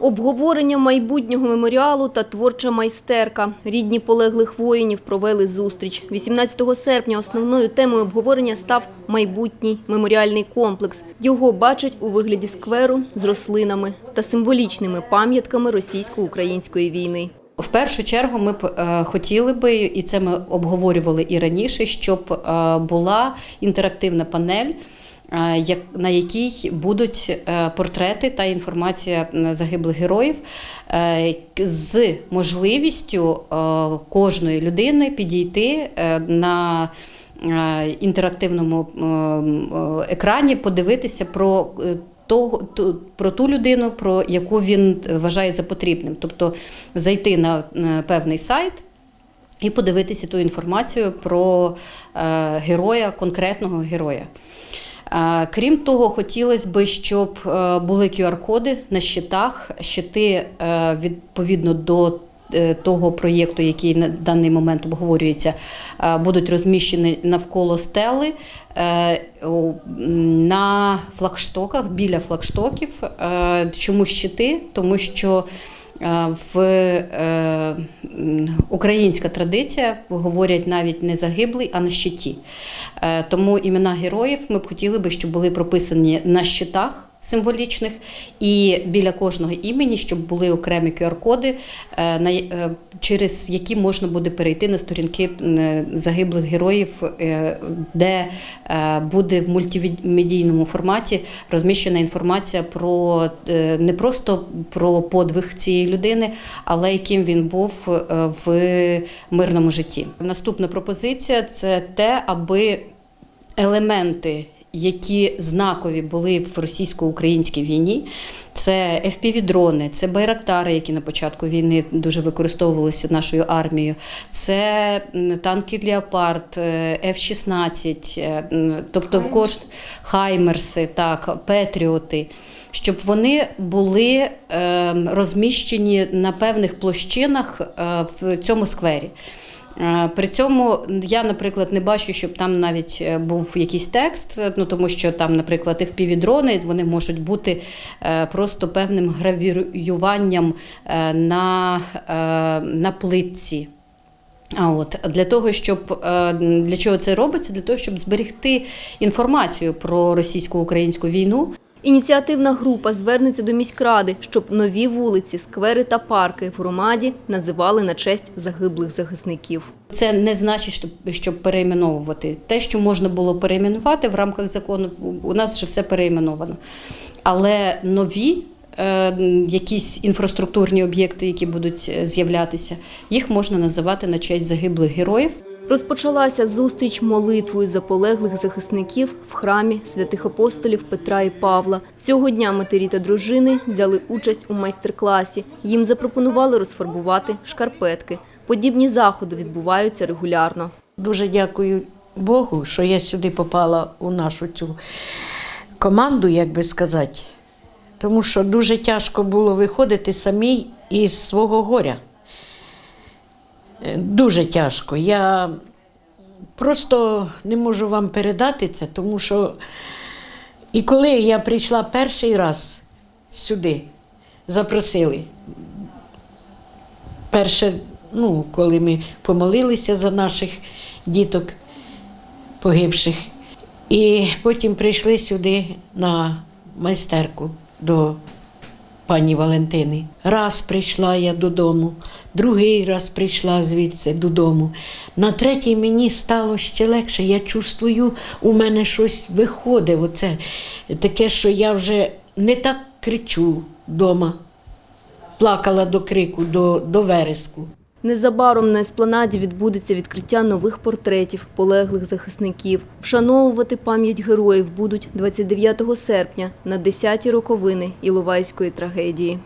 Обговорення майбутнього меморіалу та творча майстерка. Рідні полеглих воїнів провели зустріч. 18 серпня основною темою обговорення став майбутній меморіальний комплекс. Його бачать у вигляді скверу з рослинами та символічними пам'ятками російсько-української війни. В першу чергу ми б е, хотіли би, і це ми обговорювали і раніше, щоб е, була інтерактивна панель. Е, На якій будуть е, портрети та інформація загиблих героїв е, з можливістю кожної людини підійти на інтерактивному екрані, подивитися про того, про ту людину, про яку він вважає за потрібним. Тобто зайти на певний сайт і подивитися ту інформацію про е, героя, конкретного героя. Крім того, хотілося б, щоб е, були QR-коди на щитах, щити е, відповідно до е, того проєкту, який на даний момент обговорюється, будуть розміщені навколо стели на флагштоках, біля флагштоків. Чому щити? Тому що в е, українська традиція говорять навіть не загиблий, а на щиті. Е, Тому імена героїв ми б хотіли би, щоб були прописані на щитах символічних, і біля кожного імені, щоб були окремі QR-коди, е, е, через які можна буде перейти на сторінки е, загиблих героїв, де буде в мультимедійному форматі розміщена інформація про не просто про подвиг цієї людини, але яким він був в мирному житті. Наступна пропозиція це те, аби елементи, які знакові були в російсько-українській війні, це FPV-дрони, це байрактари, які на початку війни дуже використовувалися нашою армією, це танки Леопард, е, F-16, е, тобто в кож... Хаймерси, так, Петріоти. Щоб вони були ем, розміщені на певних площинах е, в цьому сквері. При цьому я, наприклад, не бачу, щоб там навіть е, був якийсь текст, е, ну тому що там, наприклад, FPV-дрони, вони можуть бути е, просто певним гравіюванням на, на плитці. А от для того, щоб для чого це робиться? Для того, щоб зберегти інформацію про російсько-українську війну. Ініціативна група звернеться до міськради, щоб нові вулиці, сквери та парки в громаді називали на честь загиблих захисників. Це не значить, щоб, перейменовувати. Те, що можна було перейменувати в рамках закону, у нас вже все перейменовано. Але нові е, якісь інфраструктурні об'єкти, які будуть е, з'являтися, їх можна називати на честь загиблих героїв. Розпочалася зустріч молитвою за полеглих захисників в храмі святих апостолів Петра і Павла. Цього дня матері та дружини взяли участь у майстер-класі. Їм запропонували розфарбувати шкарпетки. Подібні заходи відбуваються регулярно. Дуже дякую Богу, що я сюди попала у нашу цю команду, як би сказати. Тому що дуже тяжко було виходити самій із свого горя. Е, Дуже тяжко. Я просто не можу вам передати це, тому що і коли я прийшла перший раз сюди, запросили, перше, ну, коли ми помолилися за наших діток погибших, і потім прийшли сюди на майстерку до пані Валентини. Раз прийшла я додому, другий раз прийшла звідси додому. На третій мені стало ще легше. Я чувствую, у мене щось виходить. Оце таке, що я вже не так кричу вдома. Плакала до крику, до, до вереску. Незабаром на еспланаді відбудеться відкриття нових портретів полеглих захисників. Вшановувати пам'ять героїв будуть 29 серпня на 10-ті роковини Іловайської трагедії.